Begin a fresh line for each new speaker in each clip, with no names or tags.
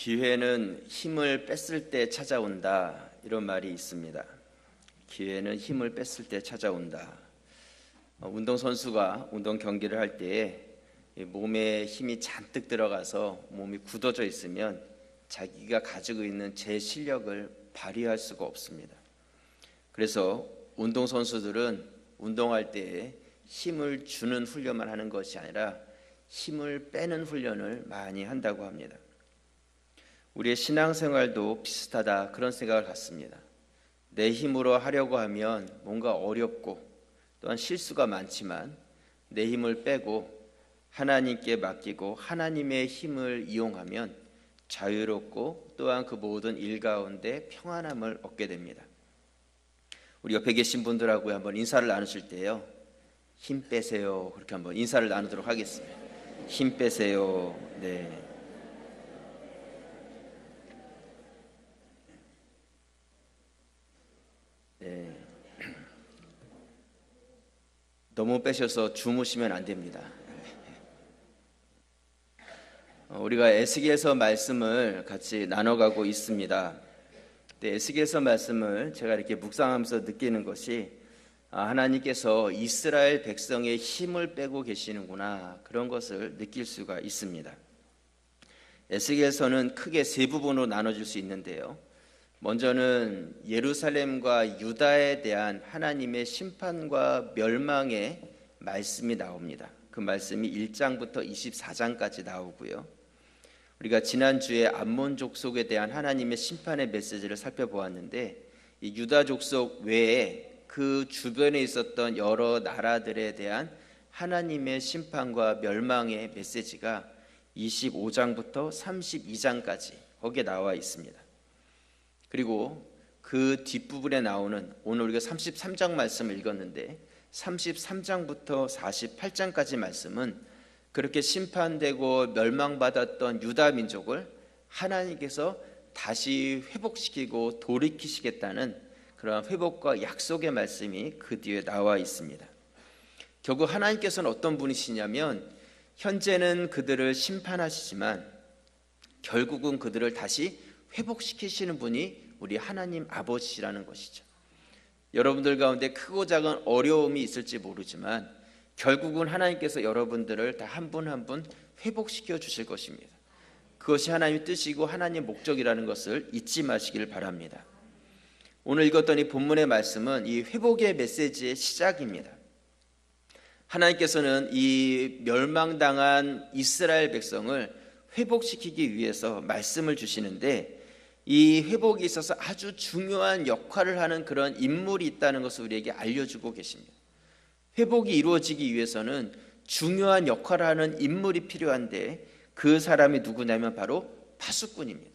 기회는 힘을 뺐을 때 찾아온다 이런 말이 있습니다. 기회는 힘을 뺐을 때 찾아온다. 어, 운동 선수가 운동 경기를 할 때에 이 몸에 힘이 잔뜩 들어가서 몸이 굳어져 있으면 자기가 가지고 있는 제 실력을 발휘할 수가 없습니다. 그래서 운동 선수들은 운동할 때에 힘을 주는 훈련만 하는 것이 아니라 힘을 빼는 훈련을 많이 한다고 합니다. 우리의 신앙생활도 비슷하다 그런 생각을 갖습니다. 내 힘으로 하려고 하면 뭔가 어렵고 또한 실수가 많지만 내 힘을 빼고 하나님께 맡기고 하나님의 힘을 이용하면 자유롭고 또한 그 모든 일 가운데 평안함을 얻게 됩니다. 우리 옆에 계신 분들하고 한번 인사를 나누실 때요. 힘 빼세요. 그렇게 한번 인사를 나누도록 하겠습니다. 힘 빼세요. 네. 네. 너무 빼셔서 주무시면 안 됩니다. 어, 우리가 에스겔서 말씀을 같이 나눠가고 있습니다. 네, 에스겔서 말씀을 제가 이렇게 묵상하면서 느끼는 것이 아, 하나님께서 이스라엘 백성의 힘을 빼고 계시는구나 그런 것을 느낄 수가 있습니다. 에스겔서는 크게 세 부분으로 나눠질 수 있는데요. 먼저는 예루살렘과 유다에 대한 하나님의 심판과 멸망의 말씀이 나옵니다. 그 말씀이 1장부터 24장까지 나오고요. 우리가 지난주에 암몬 족속에 대한 하나님의 심판의 메시지를 살펴보았는데 이 유다 족속 외에 그 주변에 있었던 여러 나라들에 대한 하나님의 심판과 멸망의 메시지가 25장부터 32장까지 거기에 나와 있습니다. 그리고 그 뒷부분에 나오는 오늘 우리가 33장 말씀을 읽었는데 33장부터 48장까지 말씀은 그렇게 심판되고 멸망받았던 유다 민족을 하나님께서 다시 회복시키고 돌이키시겠다는 그러한 회복과 약속의 말씀이 그 뒤에 나와 있습니다. 결국 하나님께서는 어떤 분이시냐면 현재는 그들을 심판하시지만 결국은 그들을 다시 회복시키시는 분이 우리 하나님 아버지라는 것이죠. 여러분들 가운데 크고 작은 어려움이 있을지 모르지만 결국은 하나님께서 여러분들을 다 한 분 한 분 회복시켜 주실 것입니다. 그것이 하나님의 뜻이고 하나님의 목적이라는 것을 잊지 마시길 바랍니다. 오늘 읽었던 이 본문의 말씀은 이 회복의 메시지의 시작입니다. 하나님께서는 이 멸망당한 이스라엘 백성을 회복시키기 위해서 말씀을 주시는데 이 회복에 있어서 아주 중요한 역할을 하는 그런 인물이 있다는 것을 우리에게 알려주고 계십니다. 회복이 이루어지기 위해서는 중요한 역할을 하는 인물이 필요한데 그 사람이 누구냐면 바로 파수꾼입니다.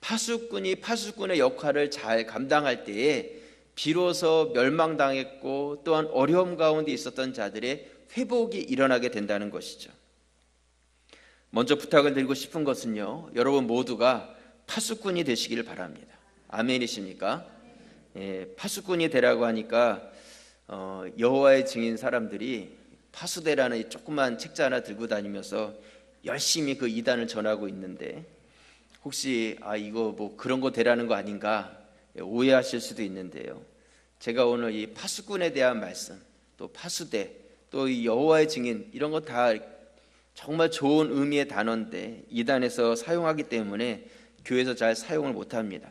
파수꾼이 파수꾼의 역할을 잘 감당할 때에 비로소 멸망당했고 또한 어려움 가운데 있었던 자들의 회복이 일어나게 된다는 것이죠. 먼저 부탁을 드리고 싶은 것은요, 여러분 모두가 파수꾼이 되시기를 바랍니다. 아멘이십니까? 예, 파수꾼이 되라고 하니까 어, 여호와의 증인 사람들이 파수대라는 이 조그만 책자 하나 들고 다니면서 열심히 그 이단을 전하고 있는데 혹시 아 이거 뭐 그런 거 되라는 거 아닌가 오해하실 수도 있는데요. 제가 오늘 이 파수꾼에 대한 말씀, 또 파수대, 또 이 여호와의 증인 이런 거 다 정말 좋은 의미의 단어인데 이단에서 사용하기 때문에 교회에서 잘 사용을 못 합니다.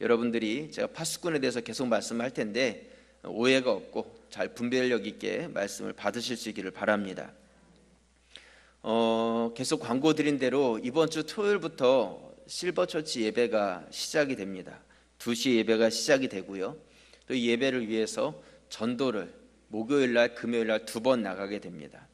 여러분들이 제가 파수꾼에 대해서 계속 말씀할 텐데 오해가 없고 잘 분별력 있게 말씀을 받으실 수 있기를 바랍니다. 어, 계속 광고 드린 대로 이번 주 토요일부터 실버처치 예배가 시작이 됩니다. 2시 예배가 시작이 되고요. 또 예배를 위해서 전도를 목요일 날, 금요일 날 두 번 나가게 됩니다.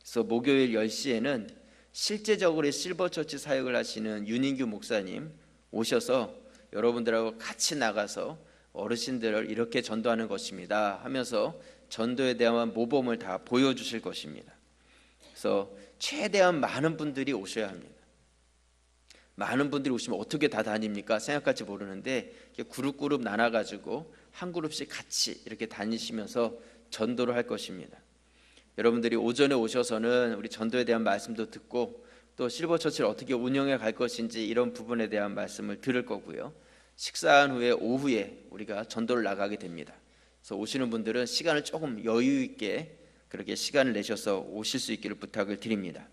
그래서 목요일 10시에는 실제적으로 실버처치 사역을 하시는 윤인규 목사님 오셔서 여러분들하고 같이 나가서 어르신들을 이렇게 전도하는 것입니다 하면서 전도에 대한 모범을 다 보여주실 것입니다. 그래서 최대한 많은 분들이 오셔야 합니다. 많은 분들이 오시면 어떻게 다 다닙니까? 생각할지 모르는데 그룹 그룹 나눠 가지고 한 그룹씩 같이 이렇게 다니시면서 전도를 할 것입니다. 여러분들이 오전에 오셔서는 우리 전도에 대한 말씀도 듣고 또 실버 처치를 어떻게 운영해 갈 것인지 이런 부분에 대한 말씀을 들을 거고요. 식사한 후에 오후에 우리가 전도를 나가게 됩니다. 그래서 오시는 분들은 시간을 조금 여유 있게 그렇게 시간을 내셔서 오실 수 있기를 부탁을 드립니다.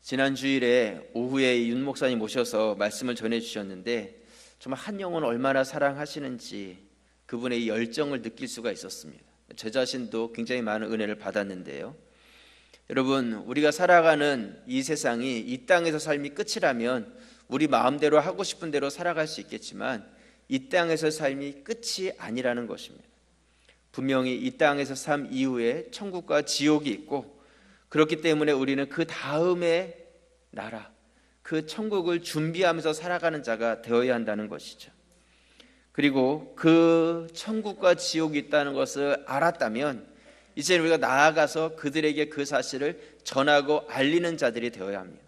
지난 주일에 오후에 윤 목사님 모셔서 말씀을 전해 주셨는데 정말 한 영혼 얼마나 사랑하시는지 그분의 이 열정을 느낄 수가 있었습니다. 제 자신도 굉장히 많은 은혜를 받았는데요. 여러분, 우리가 살아가는 이 세상이 이 땅에서 삶이 끝이라면 우리 마음대로 하고 싶은 대로 살아갈 수 있겠지만 이 땅에서 삶이 끝이 아니라는 것입니다. 분명히 이 땅에서 삶 이후에 천국과 지옥이 있고 그렇기 때문에 우리는 그 다음의 나라, 그 천국을 준비하면서 살아가는 자가 되어야 한다는 것이죠. 그리고 그 천국과 지옥이 있다는 것을 알았다면 이제 우리가 나아가서 그들에게 그 사실을 전하고 알리는 자들이 되어야 합니다.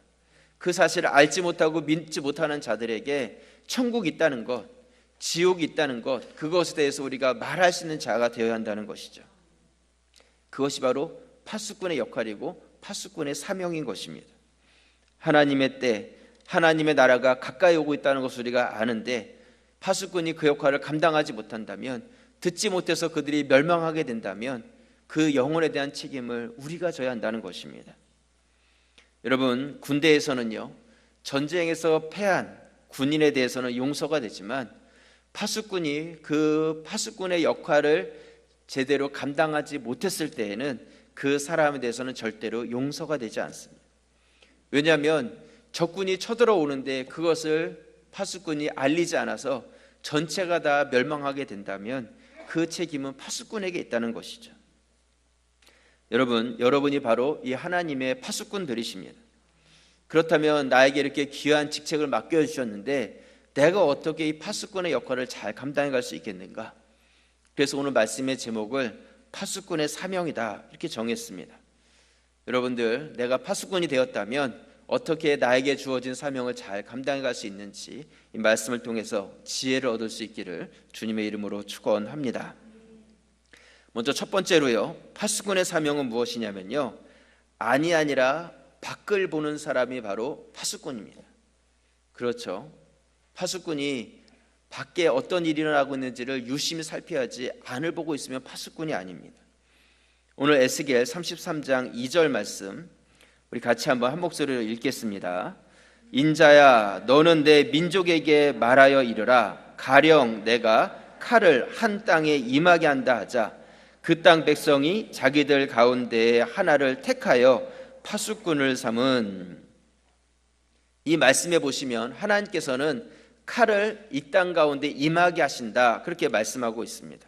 그 사실을 알지 못하고 믿지 못하는 자들에게 천국이 있다는 것, 지옥이 있다는 것, 그것에 대해서 우리가 말할 수 있는 자가 되어야 한다는 것이죠. 그것이 바로 파수꾼의 역할이고 파수꾼의 사명인 것입니다. 하나님의 때, 하나님의 나라가 가까이 오고 있다는 것을 우리가 아는데 파수꾼이 그 역할을 감당하지 못한다면 듣지 못해서 그들이 멸망하게 된다면 그 영혼에 대한 책임을 우리가 져야 한다는 것입니다. 여러분, 군대에서는요, 전쟁에서 패한 군인에 대해서는 용서가 되지만 파수꾼이 그 파수꾼의 역할을 제대로 감당하지 못했을 때에는 그 사람에 대해서는 절대로 용서가 되지 않습니다. 왜냐하면 적군이 쳐들어오는데 그것을 파수꾼이 알리지 않아서 전체가 다 멸망하게 된다면 그 책임은 파수꾼에게 있다는 것이죠. 여러분, 여러분이 바로 이 하나님의 파수꾼들이십니다. 그렇다면 나에게 이렇게 귀한 직책을 맡겨 주셨는데 내가 어떻게 이 파수꾼의 역할을 잘 감당해 갈 수 있겠는가? 그래서 오늘 말씀의 제목을 파수꾼의 사명이다 이렇게 정했습니다. 여러분들, 내가 파수꾼이 되었다면 어떻게 나에게 주어진 사명을 잘 감당해 갈 수 있는지 이 말씀을 통해서 지혜를 얻을 수 있기를 주님의 이름으로 축원합니다. 먼저 첫 번째로요. 파수꾼의 사명은 무엇이냐면요. 아니 아니라 밖을 보는 사람이 바로 파수꾼입니다. 그렇죠. 파수꾼이 밖에 어떤 일이 일어나고 있는지를 유심히 살펴야지 안을 보고 있으면 파수꾼이 아닙니다. 오늘 에스겔 33장 2절 말씀 우리 같이 한번 한 목소리로 읽겠습니다. 인자야 너는 내 민족에게 말하여 이르라 가령 내가 칼을 한 땅에 임하게 한다 하자 그 땅 백성이 자기들 가운데 하나를 택하여 파수꾼을 삼은 이 말씀에 보시면 하나님께서는 칼을 이 땅 가운데 임하게 하신다 그렇게 말씀하고 있습니다.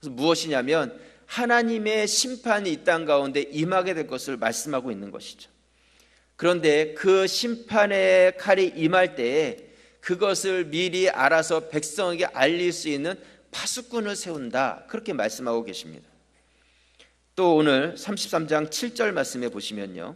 그래서 무엇이냐면 하나님의 심판이 이 땅 가운데 임하게 될 것을 말씀하고 있는 것이죠. 그런데 그 심판의 칼이 임할 때에 그것을 미리 알아서 백성에게 알릴 수 있는 파수꾼을 세운다 그렇게 말씀하고 계십니다. 또 오늘 33장 7절 말씀에 보시면요.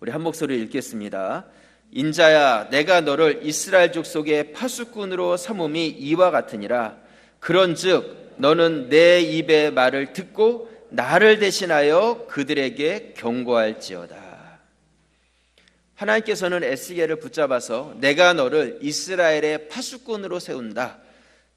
우리 한 목소리 읽겠습니다. 인자야 내가 너를 이스라엘 족속의 파수꾼으로 삼음이 이와 같으니라 그런즉 너는 내 입의 말을 듣고 나를 대신하여 그들에게 경고할지어다. 하나님께서는 에스겔을 붙잡아서 내가 너를 이스라엘의 파수꾼으로 세운다.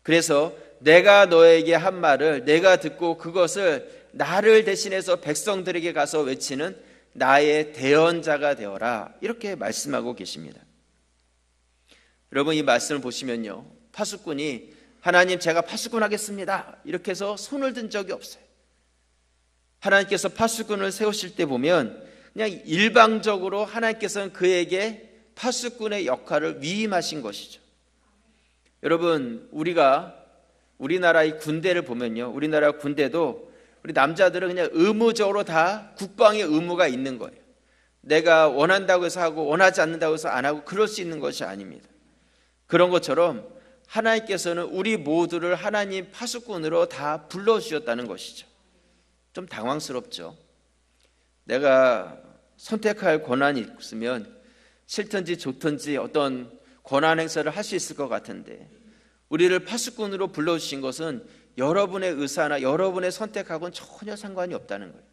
그래서 내가 너에게 한 말을 내가 듣고 그것을 나를 대신해서 백성들에게 가서 외치는 나의 대언자가 되어라. 이렇게 말씀하고 계십니다. 여러분 이 말씀을 보시면요. 파수꾼이 하나님 제가 파수꾼 하겠습니다. 이렇게 해서 손을 든 적이 없어요. 하나님께서 파수꾼을 세우실 때 보면 그냥 일방적으로 하나님께서는 그에게 파수꾼의 역할을 위임하신 것이죠. 여러분 우리가 우리나라의 군대를 보면요. 우리나라 군대도 우리 남자들은 그냥 의무적으로 다 국방의 의무가 있는 거예요. 내가 원한다고 해서 하고 원하지 않는다고 해서 안 하고 그럴 수 있는 것이 아닙니다. 그런 것처럼 하나님께서는 우리 모두를 하나님 파수꾼으로 다 불러주셨다는 것이죠. 좀 당황스럽죠. 내가 선택할 권한이 있으면 싫든지 좋든지 어떤 권한 행사를 할 수 있을 것 같은데 우리를 파수꾼으로 불러주신 것은 여러분의 의사나 여러분의 선택하고는 전혀 상관이 없다는 거예요.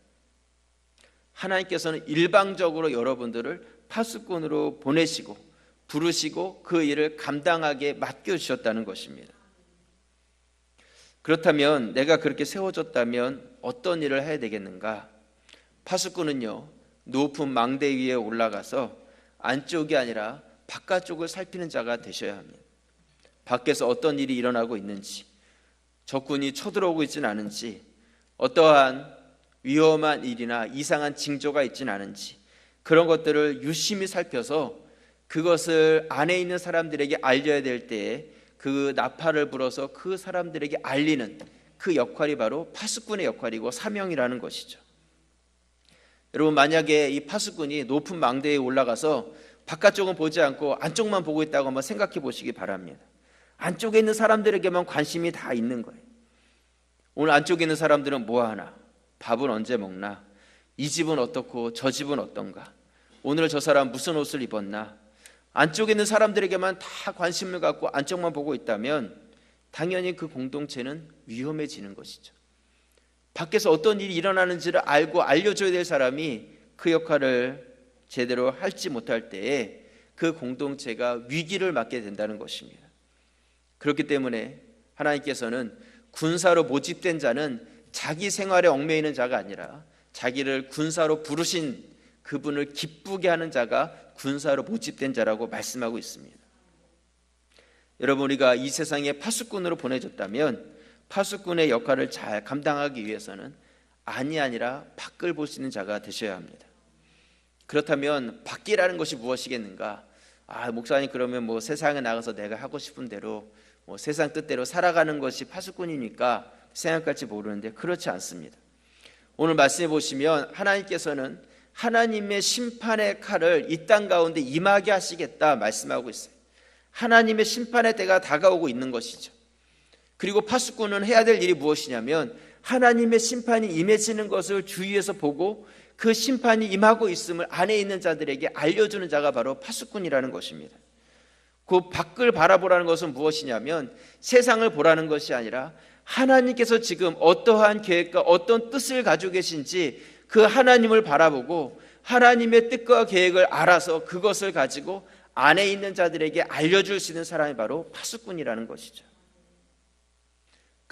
하나님께서는 일방적으로 여러분들을 파수꾼으로 보내시고 부르시고 그 일을 감당하게 맡겨 주셨다는 것입니다. 그렇다면 내가 그렇게 세워졌다면 어떤 일을 해야 되겠는가? 파수꾼은요 높은 망대 위에 올라가서 안쪽이 아니라 바깥쪽을 살피는 자가 되셔야 합니다. 밖에서 어떤 일이 일어나고 있는지, 적군이 쳐들어오고 있지는 않은지, 어떠한 위험한 일이나 이상한 징조가 있지는 않은지 그런 것들을 유심히 살펴서 그것을 안에 있는 사람들에게 알려야 될 때에 그 나팔을 불어서 그 사람들에게 알리는 그 역할이 바로 파수꾼의 역할이고 사명이라는 것이죠. 여러분 만약에 이 파수꾼이 높은 망대에 올라가서 바깥쪽은 보지 않고 안쪽만 보고 있다고 한번 생각해 보시기 바랍니다. 안쪽에 있는 사람들에게만 관심이 다 있는 거예요. 오늘 안쪽에 있는 사람들은 뭐 하나? 밥은 언제 먹나? 이 집은 어떻고 저 집은 어떤가? 오늘 저 사람 무슨 옷을 입었나? 안쪽에 있는 사람들에게만 다 관심을 갖고 안쪽만 보고 있다면 당연히 그 공동체는 위험해지는 것이죠. 밖에서 어떤 일이 일어나는지를 알고 알려줘야 될 사람이 그 역할을 제대로 할지 못할 때에 그 공동체가 위기를 맞게 된다는 것입니다. 그렇기 때문에 하나님께서는 군사로 모집된 자는 자기 생활에 얽매이는 자가 아니라 자기를 군사로 부르신 그분을 기쁘게 하는 자가 군사로 모집된 자라고 말씀하고 있습니다. 여러분 우리가 이 세상에 파수꾼으로 보내졌다면 파수꾼의 역할을 잘 감당하기 위해서는 안이 아니라 밖을 볼 수 있는 자가 되셔야 합니다. 그렇다면 밖이라는 것이 무엇이겠는가? 아 목사님 그러면 뭐 세상에 나가서 내가 하고 싶은 대로 뭐 세상 뜻대로 살아가는 것이 파수꾼이니까 생각할지 모르는데 그렇지 않습니다. 오늘 말씀해 보시면 하나님께서는 하나님의 심판의 칼을 이 땅 가운데 임하게 하시겠다 말씀하고 있어요. 하나님의 심판의 때가 다가오고 있는 것이죠. 그리고 파수꾼은 해야 될 일이 무엇이냐면 하나님의 심판이 임해지는 것을 주위에서 보고 그 심판이 임하고 있음을 안에 있는 자들에게 알려주는 자가 바로 파수꾼이라는 것입니다. 그 밖을 바라보라는 것은 무엇이냐면 세상을 보라는 것이 아니라 하나님께서 지금 어떠한 계획과 어떤 뜻을 가지고 계신지 그 하나님을 바라보고 하나님의 뜻과 계획을 알아서 그것을 가지고 안에 있는 자들에게 알려줄 수 있는 사람이 바로 파수꾼이라는 것이죠.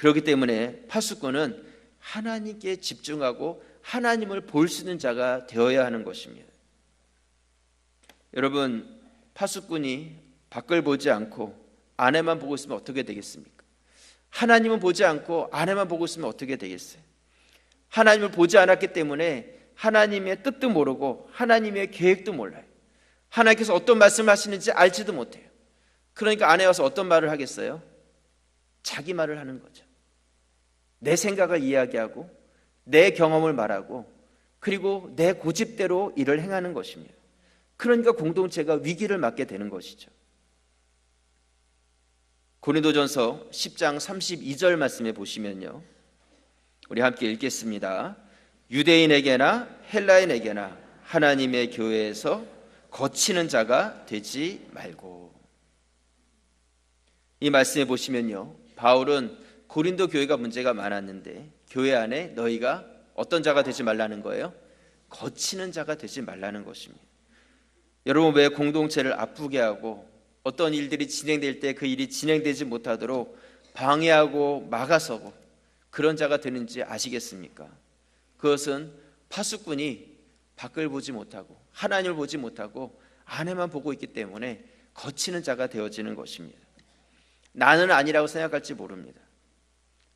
그렇기 때문에 파수꾼은 하나님께 집중하고 하나님을 볼 수 있는 자가 되어야 하는 것입니다. 여러분, 파수꾼이 밖을 보지 않고 안에만 보고 있으면 어떻게 되겠습니까? 하나님은 보지 않고 안에만 보고 있으면 어떻게 되겠어요? 하나님을 보지 않았기 때문에 하나님의 뜻도 모르고 하나님의 계획도 몰라요. 하나님께서 어떤 말씀을 하시는지 알지도 못해요. 그러니까 안에 와서 어떤 말을 하겠어요? 자기 말을 하는 거죠. 내 생각을 이야기하고 내 경험을 말하고 그리고 내 고집대로 일을 행하는 것입니다. 그러니까 공동체가 위기를 맞게 되는 것이죠. 고린도전서 10장 32절 말씀에 보시면요. 우리 함께 읽겠습니다. 유대인에게나 헬라인에게나 하나님의 교회에서 거치는 자가 되지 말고. 이 말씀에 보시면요. 바울은 고린도 교회가 문제가 많았는데 교회 안에 너희가 어떤 자가 되지 말라는 거예요? 거치는 자가 되지 말라는 것입니다. 여러분 왜 공동체를 아프게 하고 어떤 일들이 진행될 때 그 일이 진행되지 못하도록 방해하고 막아서고 그런 자가 되는지 아시겠습니까? 그것은 파수꾼이 밖을 보지 못하고 하나님을 보지 못하고 안에만 보고 있기 때문에 거치는 자가 되어지는 것입니다. 나는 아니라고 생각할지 모릅니다.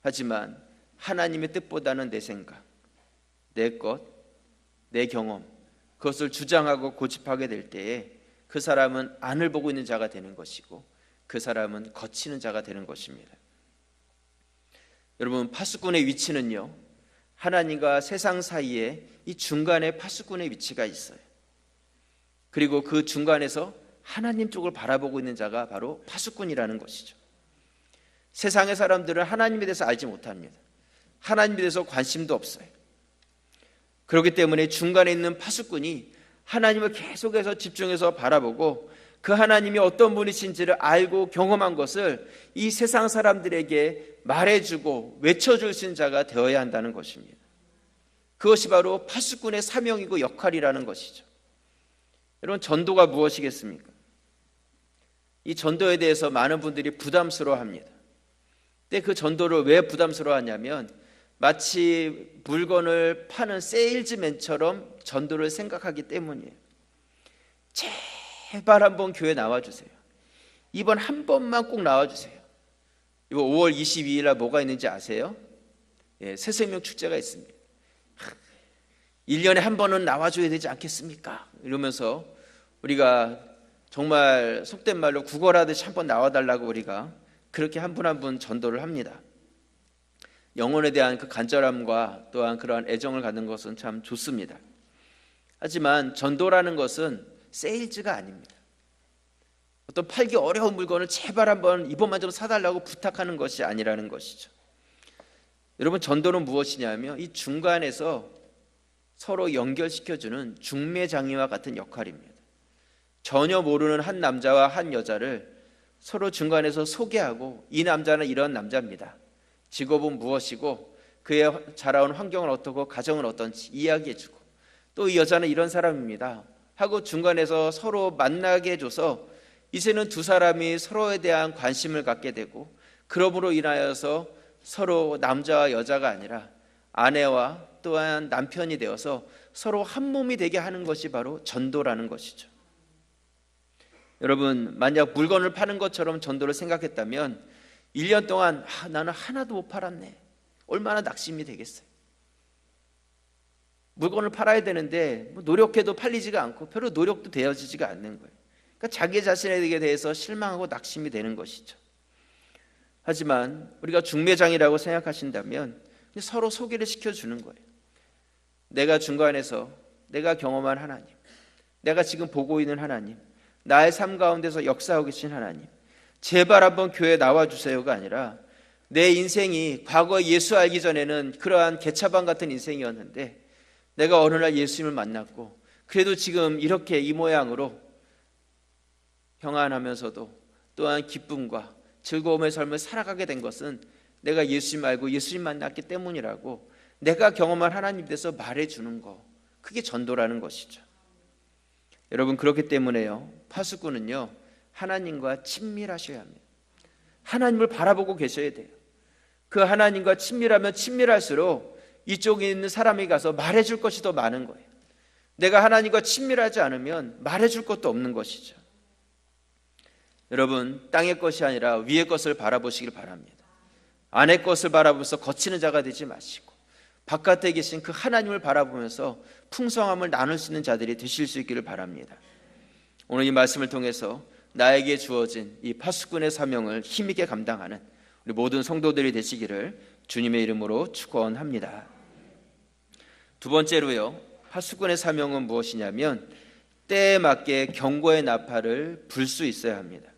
하지만 하나님의 뜻보다는 내 생각, 내 것, 내 경험, 그것을 주장하고 고집하게 될 때에 그 사람은 안을 보고 있는 자가 되는 것이고 그 사람은 거치는 자가 되는 것입니다. 여러분 파수꾼의 위치는요 하나님과 세상 사이에 이 중간에 파수꾼의 위치가 있어요. 그리고 그 중간에서 하나님 쪽을 바라보고 있는 자가 바로 파수꾼이라는 것이죠. 세상의 사람들은 하나님에 대해서 알지 못합니다. 하나님에 대해서 관심도 없어요. 그렇기 때문에 중간에 있는 파수꾼이 하나님을 계속해서 집중해서 바라보고 그 하나님이 어떤 분이신지를 알고 경험한 것을 이 세상 사람들에게 말해주고 외쳐줄 수 있는 자가 되어야 한다는 것입니다. 그것이 바로 파수꾼의 사명이고 역할이라는 것이죠. 여러분 전도가 무엇이겠습니까? 이 전도에 대해서 많은 분들이 부담스러워 합니다. 근데 그 전도를 왜 부담스러워하냐면 마치 물건을 파는 세일즈맨처럼 전도를 생각하기 때문이에요. 제발 한번 교회 나와주세요. 이번 한 번만 꼭 나와주세요. 이거 5월 22일 날 뭐가 있는지 아세요? 예, 새생명 축제가 있습니다. 1년에 한 번은 나와줘야 되지 않겠습니까? 이러면서 우리가 정말 속된 말로 구걸하듯이 한 번 나와달라고 우리가 그렇게 한 분 한 분 전도를 합니다. 영혼에 대한 그 간절함과 또한 그러한 애정을 갖는 것은 참 좋습니다. 하지만 전도라는 것은 세일즈가 아닙니다. 어떤 팔기 어려운 물건을 제발 한번 이번만 좀 사달라고 부탁하는 것이 아니라는 것이죠. 여러분 전도는 무엇이냐면 이 중간에서 서로 연결시켜주는 중매장이와 같은 역할입니다. 전혀 모르는 한 남자와 한 여자를 서로 중간에서 소개하고 이 남자는 이런 남자입니다. 직업은 무엇이고 그의 자라온 환경은 어떻고 가정은 어떤지 이야기해주고 또 이 여자는 이런 사람입니다. 하고 중간에서 서로 만나게 해줘서 이제는 두 사람이 서로에 대한 관심을 갖게 되고 그러므로 인하여서 서로 남자와 여자가 아니라 아내와 또한 남편이 되어서 서로 한 몸이 되게 하는 것이 바로 전도라는 것이죠. 여러분, 만약 물건을 파는 것처럼 전도를 생각했다면 1년 동안 아, 나는 하나도 못 팔았네. 얼마나 낙심이 되겠어요. 물건을 팔아야 되는데 뭐 노력해도 팔리지가 않고 별로 노력도 되어지지가 않는 거예요. 그러니까 자기 자신에게 대해서 실망하고 낙심이 되는 것이죠. 하지만 우리가 중매장이라고 생각하신다면 서로 소개를 시켜주는 거예요. 내가 중간에서 내가 경험한 하나님, 내가 지금 보고 있는 하나님, 나의 삶 가운데서 역사하고 계신 하나님, 제발 한번 교회 나와 주세요가 아니라 내 인생이 과거 예수 알기 전에는 그러한 개차반 같은 인생이었는데 내가 어느 날 예수님을 만났고 그래도 지금 이렇게 이 모양으로 평안하면서도 또한 기쁨과 즐거움의 삶을 살아가게 된 것은 내가 예수님 알고 예수님 만났기 때문이라고 내가 경험한 하나님 돼서 말해 주는 거 그게 전도라는 것이죠. 여러분 그렇기 때문에요. 파수꾼은요. 하나님과 친밀하셔야 합니다. 하나님을 바라보고 계셔야 돼요. 그 하나님과 친밀하면 친밀할수록 이쪽에 있는 사람이 가서 말해 줄 것이 더 많은 거예요. 내가 하나님과 친밀하지 않으면 말해 줄 것도 없는 것이죠. 여러분, 땅의 것이 아니라 위의 것을 바라보시길 바랍니다. 안의 것을 바라보면서 거치는 자가 되지 마시고 바깥에 계신 그 하나님을 바라보면서 풍성함을 나눌 수 있는 자들이 되실 수 있기를 바랍니다. 오늘 이 말씀을 통해서 나에게 주어진 이 파수꾼의 사명을 힘있게 감당하는 우리 모든 성도들이 되시기를 주님의 이름으로 축원합니다. 두 번째로요. 파수꾼의 사명은 무엇이냐면 때에 맞게 경고의 나팔을 불 수 있어야 합니다.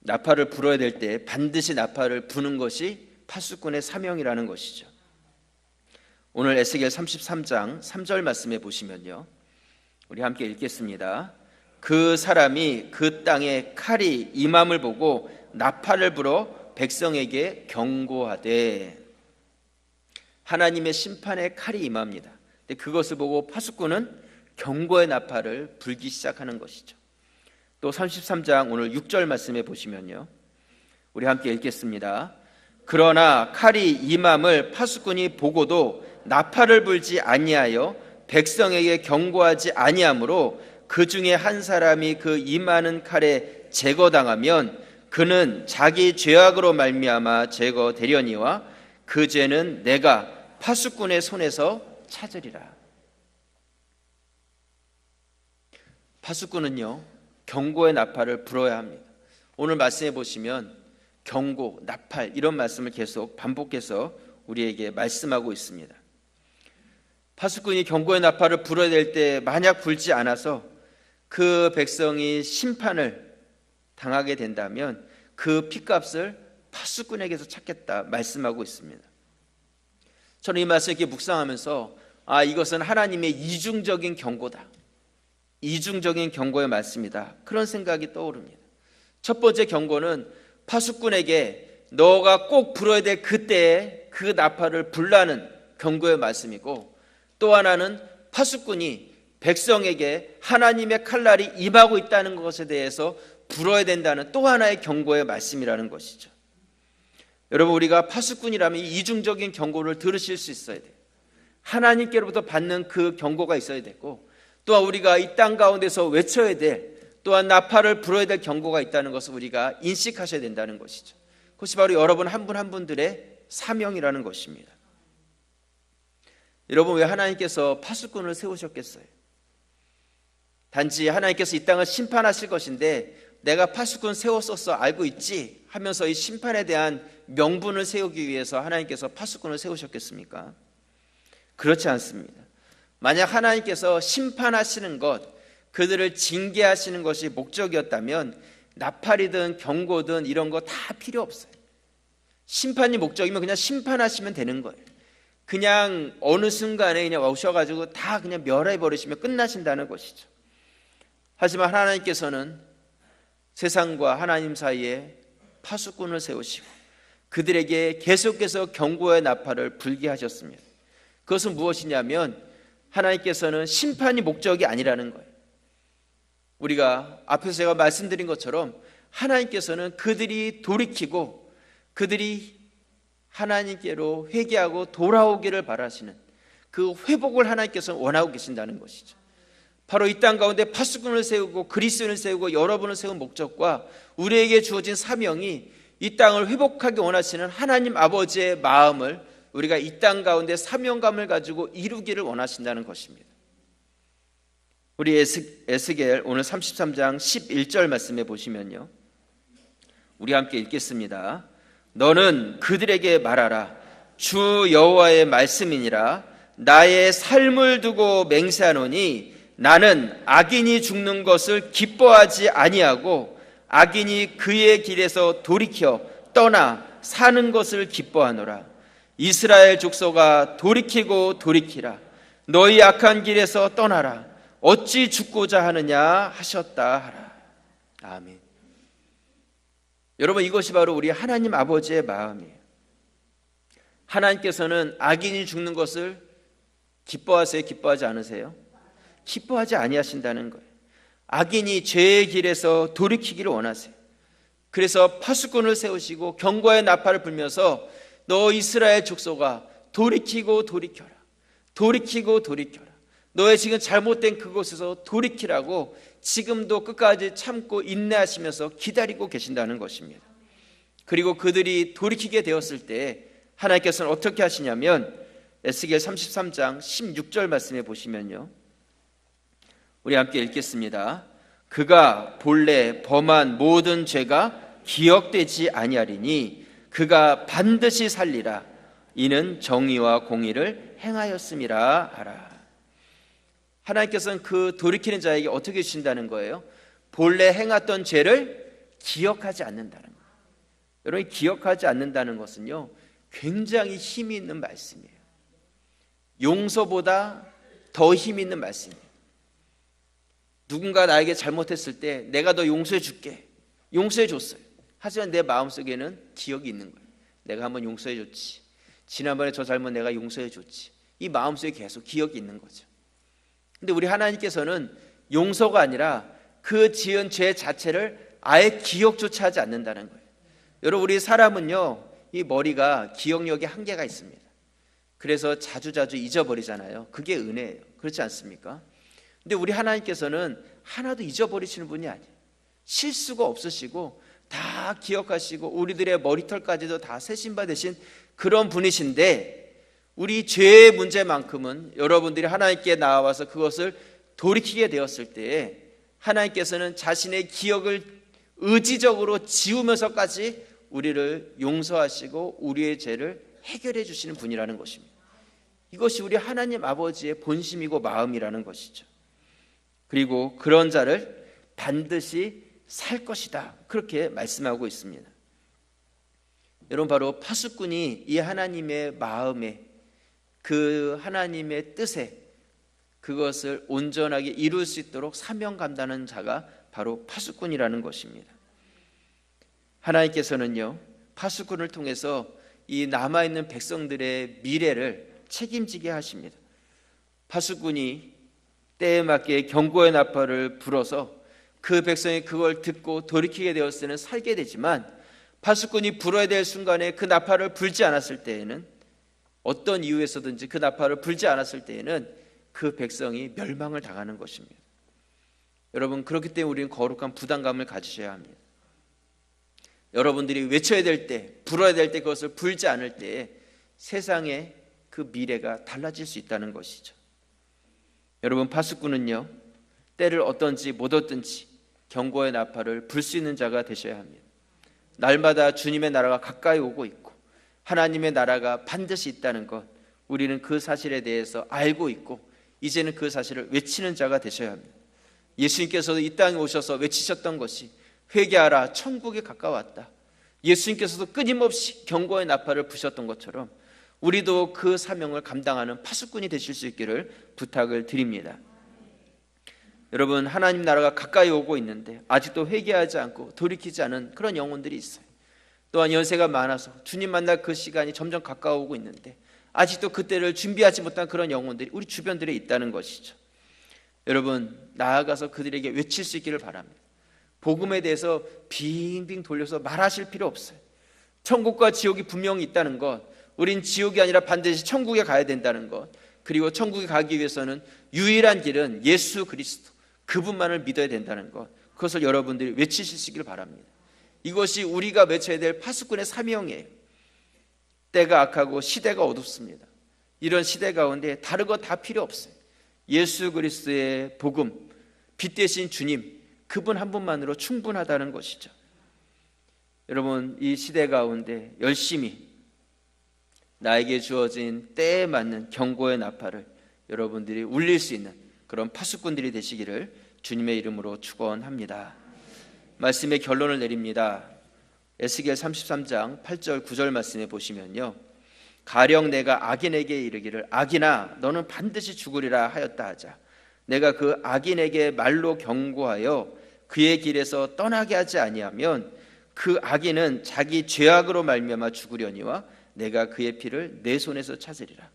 나팔을 불어야 될 때 반드시 나팔을 부는 것이 파수꾼의 사명이라는 것이죠. 오늘 에스겔 33장 3절 말씀에 보시면요. 우리 함께 읽겠습니다. 그 사람이 그 땅에 칼이 임함을 보고 나팔을 불어 백성에게 경고하되 하나님의 심판의 칼이 임합니다. 근데 그것을 보고 파수꾼은 경고의 나팔을 불기 시작하는 것이죠. 또 33장 오늘 6절 말씀에 보시면요. 우리 함께 읽겠습니다. 그러나 칼이 임함을 파수꾼이 보고도 나팔을 불지 아니하여 백성에게 경고하지 아니하므로 그 중에 한 사람이 그 임하는 칼에 제거당하면 그는 자기 죄악으로 말미암아 제거되려니와 그 죄는 내가 파수꾼의 손에서 찾으리라. 파수꾼은요 경고의 나팔을 불어야 합니다. 오늘 말씀해 보시면 경고, 나팔 이런 말씀을 계속 반복해서 우리에게 말씀하고 있습니다. 파수꾼이 경고의 나팔을 불어야 될 때 만약 불지 않아서 그 백성이 심판을 당하게 된다면 그 피값을 파수꾼에게서 찾겠다 말씀하고 있습니다. 저는 이 말씀 이렇게 묵상하면서 아 이것은 하나님의 이중적인 경고다. 이중적인 경고의 말씀이다. 그런 생각이 떠오릅니다. 첫 번째 경고는 파수꾼에게 너가 꼭 불어야 될 그때에 그 나팔을 불라는 경고의 말씀이고 또 하나는 파수꾼이 백성에게 하나님의 칼날이 임하고 있다는 것에 대해서 불어야 된다는 또 하나의 경고의 말씀이라는 것이죠. 여러분 우리가 파수꾼이라면 이 이중적인 경고를 들으실 수 있어야 돼요. 하나님께로부터 받는 그 경고가 있어야 되고 또한 우리가 이 땅 가운데서 외쳐야 될 또한 나팔을 불어야 될 경고가 있다는 것을 우리가 인식하셔야 된다는 것이죠. 그것이 바로 여러분 한분한 분들의 사명이라는 것입니다. 여러분 왜 하나님께서 파수꾼을 세우셨겠어요? 단지 하나님께서 이 땅을 심판하실 것인데 내가 파수꾼 세웠었어 알고 있지 하면서 이 심판에 대한 명분을 세우기 위해서 하나님께서 파수꾼을 세우셨겠습니까? 그렇지 않습니다. 만약 하나님께서 심판하시는 것, 그들을 징계하시는 것이 목적이었다면 나팔이든 경고든 이런 거 다 필요 없어요. 심판이 목적이면 그냥 심판하시면 되는 거예요. 그냥 어느 순간에 그냥 오셔가지고 다 그냥 멸해 버리시면 끝나신다는 것이죠. 하지만 하나님께서는 세상과 하나님 사이에 파수꾼을 세우시고 그들에게 계속해서 경고의 나팔을 불게 하셨습니다. 그것은 무엇이냐면 하나님께서는 심판이 목적이 아니라는 거예요. 우리가 앞에서 제가 말씀드린 것처럼 하나님께서는 그들이 돌이키고 그들이 하나님께로 회개하고 돌아오기를 바라시는 그 회복을 하나님께서 원하고 계신다는 것이죠. 바로 이 땅 가운데 파수꾼을 세우고 그리스도를 세우고 여러분을 세운 목적과 우리에게 주어진 사명이 이 땅을 회복하기 원하시는 하나님 아버지의 마음을 우리가 이 땅 가운데 사명감을 가지고 이루기를 원하신다는 것입니다. 우리 에스, 에스겔 오늘 33장 11절 말씀에 보시면요. 우리 함께 읽겠습니다. 너는 그들에게 말하라. 주 여호와의 말씀이니라. 나의 삶을 두고 맹세하노니 나는 악인이 죽는 것을 기뻐하지 아니하고 악인이 그의 길에서 돌이켜 떠나 사는 것을 기뻐하노라. 이스라엘 족속아 돌이키고 돌이키라. 너희 악한 길에서 떠나라. 어찌 죽고자 하느냐 하셨다 하라. 아멘. 여러분 이것이 바로 우리 하나님 아버지의 마음이에요. 하나님께서는 악인이 죽는 것을 기뻐하세요? 기뻐하지 않으세요? 기뻐하지 아니하신다는 거예요. 악인이 죄의 길에서 돌이키기를 원하세요. 그래서 파수꾼을 세우시고 경고의 나팔을 불면서 너 이스라엘 족속아 돌이키고 돌이켜라. 돌이키고 돌이켜라. 너의 지금 잘못된 그곳에서 돌이키라고 지금도 끝까지 참고 인내하시면서 기다리고 계신다는 것입니다. 그리고 그들이 돌이키게 되었을 때 하나님께서는 어떻게 하시냐면 에스겔 33장 16절 말씀에 보시면요. 우리 함께 읽겠습니다. 그가 본래 범한 모든 죄가 기억되지 아니하리니 그가 반드시 살리라. 이는 정의와 공의를 행하였음이라 하라. 하나님께서는 그 돌이키는 자에게 어떻게 주신다는 거예요? 본래 행했던 죄를 기억하지 않는다는 거예요. 여러분 기억하지 않는다는 것은요 굉장히 힘이 있는 말씀이에요. 용서보다 더 힘이 있는 말씀이에요. 누군가 나에게 잘못했을 때 내가 너 용서해 줄게. 용서해 줬어요. 하지만 내 마음속에는 기억이 있는 거예요. 내가 한번 용서해 줬지. 지난번에 저 잘못 내가 용서해 줬지. 이 마음속에 계속 기억이 있는 거죠. 근데 우리 하나님께서는 용서가 아니라 그 지은 죄 자체를 아예 기억조차 하지 않는다는 거예요. 여러분 우리 사람은요. 이 머리가 기억력에 한계가 있습니다. 그래서 자주자주 잊어버리잖아요. 그게 은혜예요. 그렇지 않습니까? 근데 우리 하나님께서는 하나도 잊어버리시는 분이 아니에요. 실수가 없으시고 다 기억하시고 우리들의 머리털까지도 다 세신바 되신 그런 분이신데 우리 죄의 문제만큼은 여러분들이 하나님께 나와서 그것을 돌이키게 되었을 때에 하나님께서는 자신의 기억을 의지적으로 지우면서까지 우리를 용서하시고 우리의 죄를 해결해 주시는 분이라는 것입니다. 이것이 우리 하나님 아버지의 본심이고 마음이라는 것이죠. 그리고 그런 자를 반드시 살 것이다. 그렇게 말씀하고 있습니다. 여러분 바로 파수꾼이 이 하나님의 마음에 그 하나님의 뜻에 그것을 온전하게 이룰 수 있도록 사명 감당하는 자가 바로 파수꾼이라는 것입니다. 하나님께서는요 파수꾼을 통해서 이 남아 있는 백성들의 미래를 책임지게 하십니다. 파수꾼이 때에 맞게 경고의 나팔을 불어서 그 백성이 그걸 듣고 돌이키게 되었을 때는 살게 되지만 파수꾼이 불어야 될 순간에 그 나팔을 불지 않았을 때에는 어떤 이유에서든지 그 나팔을 불지 않았을 때에는 그 백성이 멸망을 당하는 것입니다. 여러분 그렇기 때문에 우리는 거룩한 부담감을 가지셔야 합니다. 여러분들이 외쳐야 될 때, 불어야 될 때 그것을 불지 않을 때에 세상의 그 미래가 달라질 수 있다는 것이죠. 여러분 파수꾼은요 때를 어떤지 못 얻든지 경고의 나팔을 불 수 있는 자가 되셔야 합니다. 날마다 주님의 나라가 가까이 오고 있고 하나님의 나라가 반드시 있다는 것 우리는 그 사실에 대해서 알고 있고 이제는 그 사실을 외치는 자가 되셔야 합니다. 예수님께서도 이 땅에 오셔서 외치셨던 것이 회개하라 천국에 가까웠다. 예수님께서도 끊임없이 경고의 나팔을 부셨던 것처럼 우리도 그 사명을 감당하는 파수꾼이 되실 수 있기를 부탁을 드립니다. 여러분 하나님 나라가 가까이 오고 있는데 아직도 회개하지 않고 돌이키지 않은 그런 영혼들이 있어요. 또한 연세가 많아서 주님 만날 그 시간이 점점 가까워오고 있는데 아직도 그때를 준비하지 못한 그런 영혼들이 우리 주변들에 있다는 것이죠. 여러분 나아가서 그들에게 외칠 수 있기를 바랍니다. 복음에 대해서 빙빙 돌려서 말하실 필요 없어요. 천국과 지옥이 분명히 있다는 것, 우린 지옥이 아니라 반드시 천국에 가야 된다는 것, 그리고 천국에 가기 위해서는 유일한 길은 예수 그리스도 그분만을 믿어야 된다는 것, 그것을 여러분들이 외치시기를 바랍니다. 이것이 우리가 외쳐야 될 파수꾼의 사명이에요. 때가 악하고 시대가 어둡습니다. 이런 시대 가운데 다른 거 다 필요 없어요. 예수 그리스도의 복음, 빛 대신 주님, 그분 한 분만으로 충분하다는 것이죠. 여러분, 이 시대 가운데 열심히 나에게 주어진 때에 맞는 경고의 나팔을 여러분들이 울릴 수 있는 그런 파수꾼들이 되시기를 주님의 이름으로 축원합니다. 말씀의 결론을 내립니다. 에스겔 33장 8절 9절 말씀에 보시면요. 가령 내가 악인에게 이르기를 악인아 너는 반드시 죽으리라 하였다 하자. 내가 그 악인에게 말로 경고하여 그의 길에서 떠나게 하지 아니하면 그 악인은 자기 죄악으로 말미암아 죽으려니와 내가 그의 피를 내 손에서 찾으리라.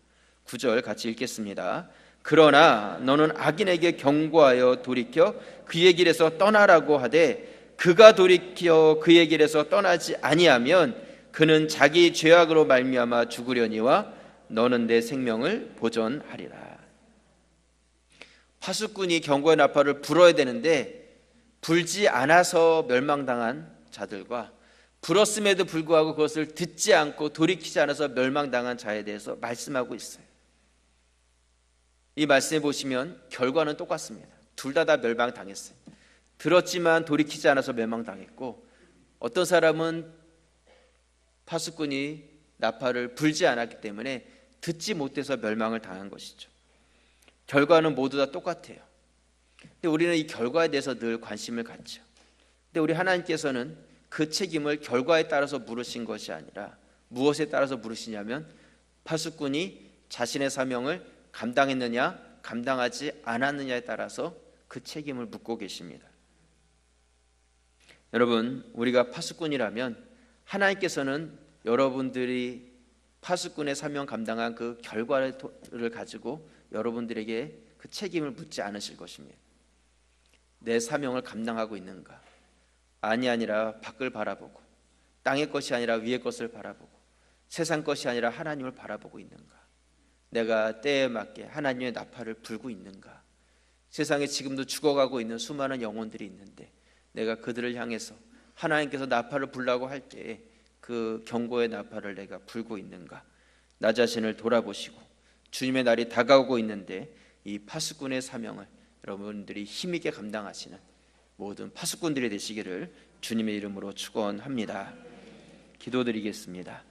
9절 같이 읽겠습니다. 그러나 너는 악인에게 경고하여 돌이켜 그의 길에서 떠나라고 하되 그가 돌이켜 그의 길에서 떠나지 아니하면 그는 자기 죄악으로 말미암아 죽으려니와 너는 내 생명을 보존하리라. 파수꾼이 경고의 나팔을 불어야 되는데 불지 않아서 멸망당한 자들과 불었음에도 불구하고 그것을 듣지 않고 돌이키지 않아서 멸망당한 자에 대해서 말씀하고 있어요. 이 말씀해 보시면 결과는 똑같습니다. 둘 다 다 멸망당했어요. 들었지만 돌이키지 않아서 멸망당했고 어떤 사람은 파수꾼이 나팔을 불지 않았기 때문에 듣지 못해서 멸망을 당한 것이죠. 결과는 모두 다 똑같아요. 근데 우리는 이 결과에 대해서 늘 관심을 갖죠. 근데 우리 하나님께서는 그 책임을 결과에 따라서 물으신 것이 아니라 무엇에 따라서 물으시냐면 파수꾼이 자신의 사명을 감당했느냐 감당하지 않았느냐에 따라서 그 책임을 묻고 계십니다. 여러분, 우리가 파수꾼이라면 하나님께서는 여러분들이 파수꾼의 사명 감당한 그 결과를 가지고 여러분들에게 그 책임을 묻지 않으실 것입니다. 내 사명을 감당하고 있는가? 아니 아니라 밖을 바라보고 땅의 것이 아니라 위의 것을 바라보고 세상 것이 아니라 하나님을 바라보고 있는가? 내가 때에 맞게 하나님의 나팔을 불고 있는가? 세상에 지금도 죽어가고 있는 수많은 영혼들이 있는데 내가 그들을 향해서 하나님께서 나팔을 불라고 할 때에 그 경고의 나팔을 내가 불고 있는가? 나 자신을 돌아보시고 주님의 날이 다가오고 있는데 이 파수꾼의 사명을 여러분들이 힘있게 감당하시는 모든 파수꾼들이 되시기를 주님의 이름으로 축원합니다. 기도드리겠습니다.